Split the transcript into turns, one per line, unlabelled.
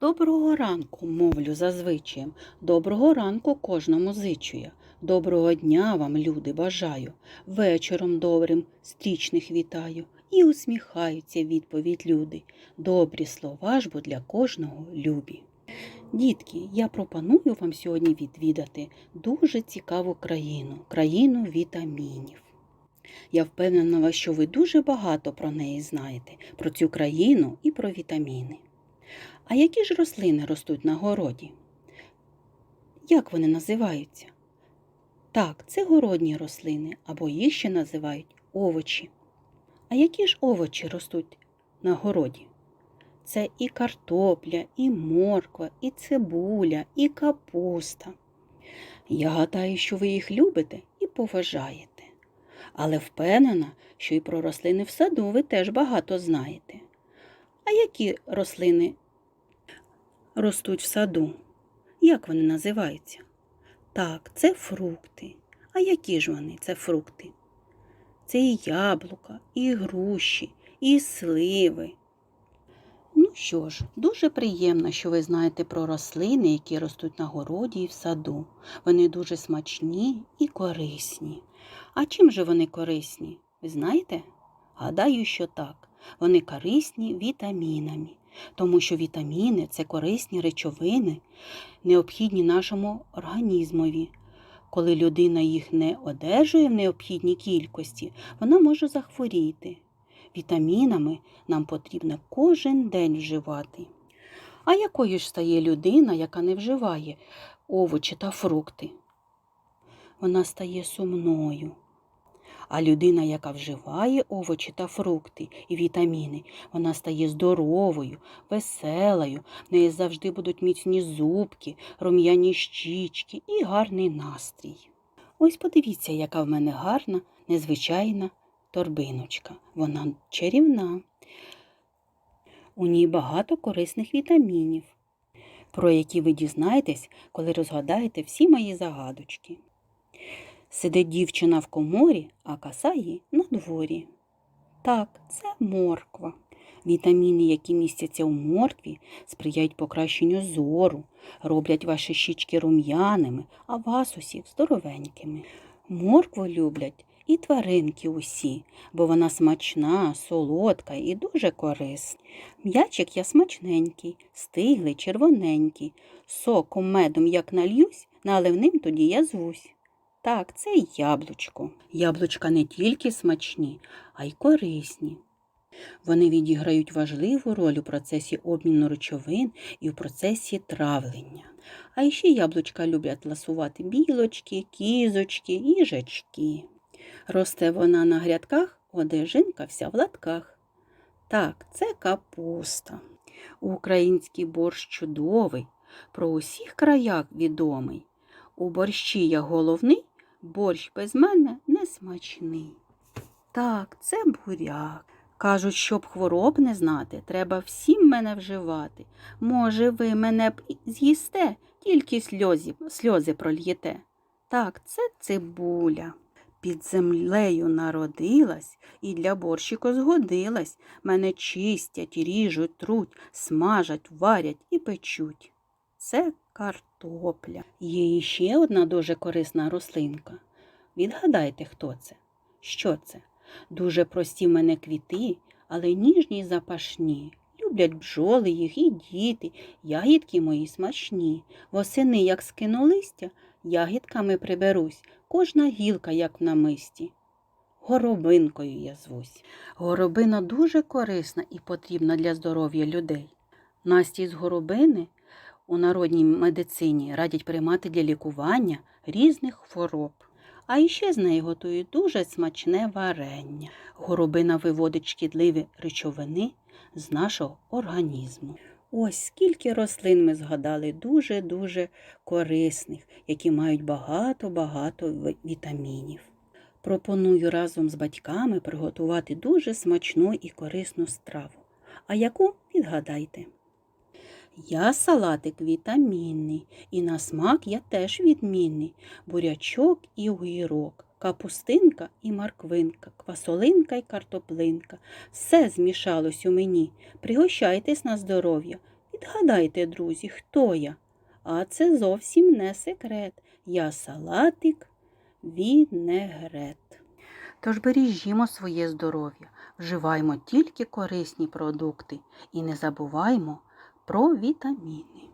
Доброго ранку, мовлю зазвичаєм. Доброго ранку кожному зичу я. Доброго дня вам, люди, бажаю. Вечором добрим стрічних вітаю. І усміхаються відповідь люди. Добрі слова ж бо для кожного любі. Дітки, я пропоную вам сьогодні відвідати дуже цікаву країну, країну вітамінів. Я впевнена, що ви дуже багато про неї знаєте, про цю країну і про вітаміни. А які ж рослини ростуть на городі? Як вони називаються? Так, це городні рослини, або їх ще називають овочі. А які ж овочі ростуть на городі? Це і картопля, і морква, і цибуля, і капуста. Я гадаю, що ви їх любите і поважаєте. Але впевнена, що і про рослини в саду ви теж багато знаєте. А які рослини ростуть в саду? Як вони називаються? Так, це фрукти. А які ж вони, це фрукти? Це і яблука, і груші, і сливи. Ну що ж, дуже приємно, що ви знаєте про рослини, які ростуть на городі і в саду. Вони дуже смачні і корисні. А чим же вони корисні? Ви знаєте? Гадаю, що так. Вони корисні вітамінами, тому що вітаміни це корисні речовини, необхідні нашому організмові. Коли людина їх не одержує в необхідній кількості, вона може захворіти. Вітамінами нам потрібно кожен день вживати. А якою ж стає людина, яка не вживає овочі та фрукти? Вона стає сумною. А людина, яка вживає овочі та фрукти і вітаміни, вона стає здоровою, веселою, в неї завжди будуть міцні зубки, рум'яні щічки і гарний настрій. Ось подивіться, яка в мене гарна, незвичайна торбиночка. Вона чарівна. У ній багато корисних вітамінів, про які ви дізнаєтесь, коли розгадаєте всі мої загадочки. Сидить дівчина в коморі, а коса їй на дворі. Так, це морква. Вітаміни, які містяться у моркві, сприяють покращенню зору, роблять ваші щічки рум'яними, а вас усіх здоровенькими. Моркву люблять і тваринки усі, бо вона смачна, солодка і дуже корисна. М'ячик я смачненький, стиглий, червоненький, соком медом як нальюсь, наливним тоді я звусь. Так, це яблучко. Яблучка не тільки смачні, а й корисні. Вони відіграють важливу роль у процесі обміну речовин і в процесі травлення. А ще яблучка люблять ласувати білочки, кізочки, їжачки. Росте вона на грядках, одежинка вся в латках. Так, це капуста. Український борщ чудовий, про усіх краях відомий. У борщі я головний, борщ без мене не смачний. Так, це буряк. Кажуть, щоб хвороб не знати, треба всім мене вживати. Може, ви мене б з'їсте, тільки сльозі, сльози прольєте. Так, це цибуля. Під землею народилась і для борщику згодилась. Мене чистять, ріжуть, труть, смажать, варять і печуть. Це картопля. Є іще одна дуже корисна рослинка. Відгадайте, хто це? Що це? Дуже прості в мене квіти, але ніжні й запашні. Люблять бджоли їх і діти, ягідки мої смачні. Восени, як скину листя, ягідками приберусь, кожна гілка, як в намисті. Горобинкою я звусь. Горобина дуже корисна і потрібна для здоров'я людей. Насті з горобини у народній медицині радять приймати для лікування різних хвороб. А іще з неї готують дуже смачне варення. Горобина виводить шкідливі речовини з нашого організму. Ось скільки рослин ми згадали дуже-дуже корисних, які мають багато-багато вітамінів. Пропоную разом з батьками приготувати дуже смачну і корисну страву. А яку відгадайте? Я салатик вітамінний, і на смак я теж відмінний. Бурячок і огірок, капустинка і морквинка, квасолинка і картоплинка. Все змішалось у мені. Пригощайтесь на здоров'я. Відгадайте, друзі, хто я? А це зовсім не секрет. Я салатик вінегрет. Тож бережімо своє здоров'я, вживаймо тільки корисні продукти і не забуваймо про вітаміни.